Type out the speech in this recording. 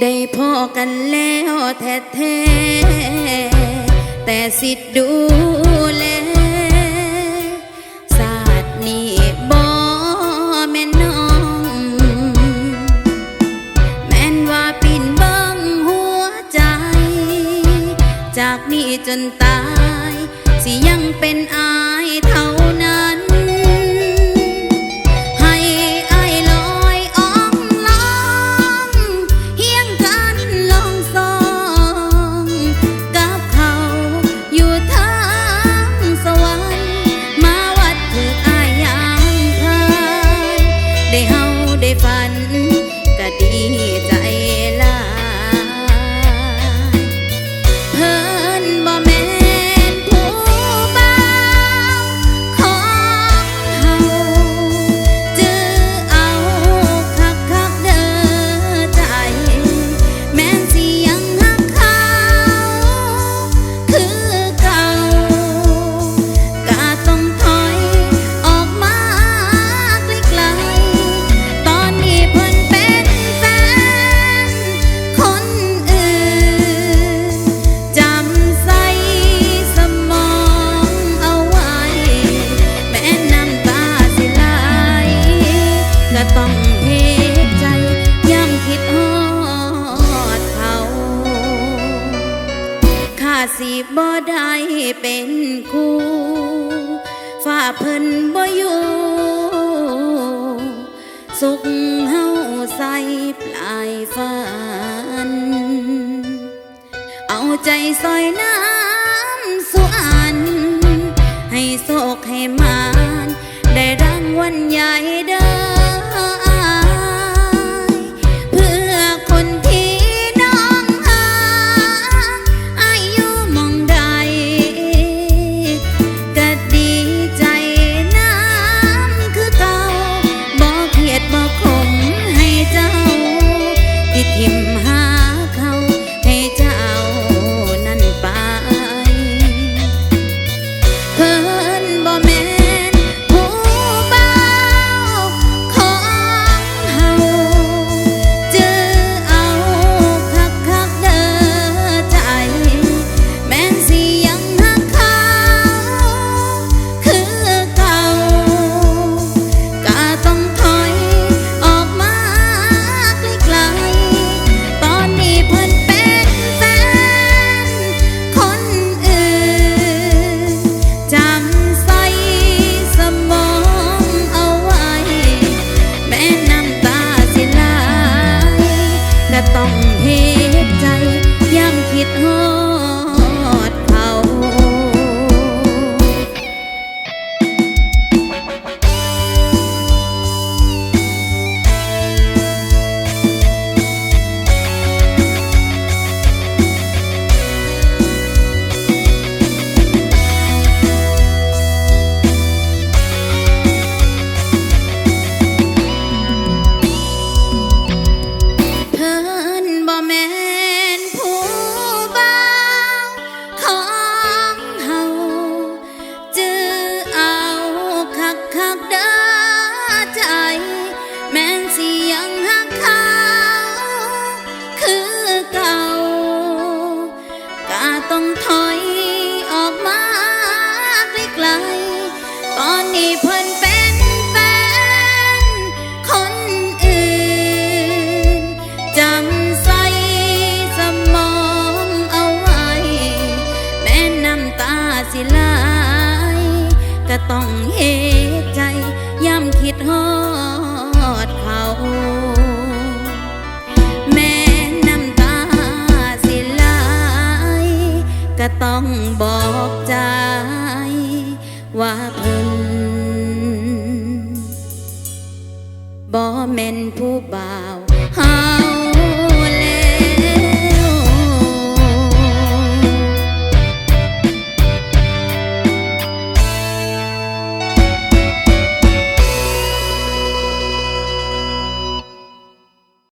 ได้พอกันแล้วแท้แท้ๆแต่สิทธิ์ดูแลศาสตร์นี้บ่แม่นน้อง แม้นว่าปิ่นเบิ้งหัวใจ จากนี้จนตาย สิยังเป็นอายเท่า ฝันก็ดีใจ ก็ต้องเฮใจย้ำคิดฮอดเขาข้าสิบ่ได้เป็นคู่ฝ่าเพิ่นบ่อยู่สุขเฮาใส่ปลายฝัน เอาใจซอยน้ำสุอัน ให้โศกให้มาน ได้รางวัลใหญ่ คิดฮอ ต้องถอยออกมาไกลๆตอนนี้เพิ่นเป็นแฟนคนอื่นจำใส่สมองเอาไว้ แม้น้ำตาสิไหลก็ต้องเฮใจ ย้ำคิดฮอดเขา ต้องบอกใจ ว่าเพิ่นบ่แม่นผู้บ่า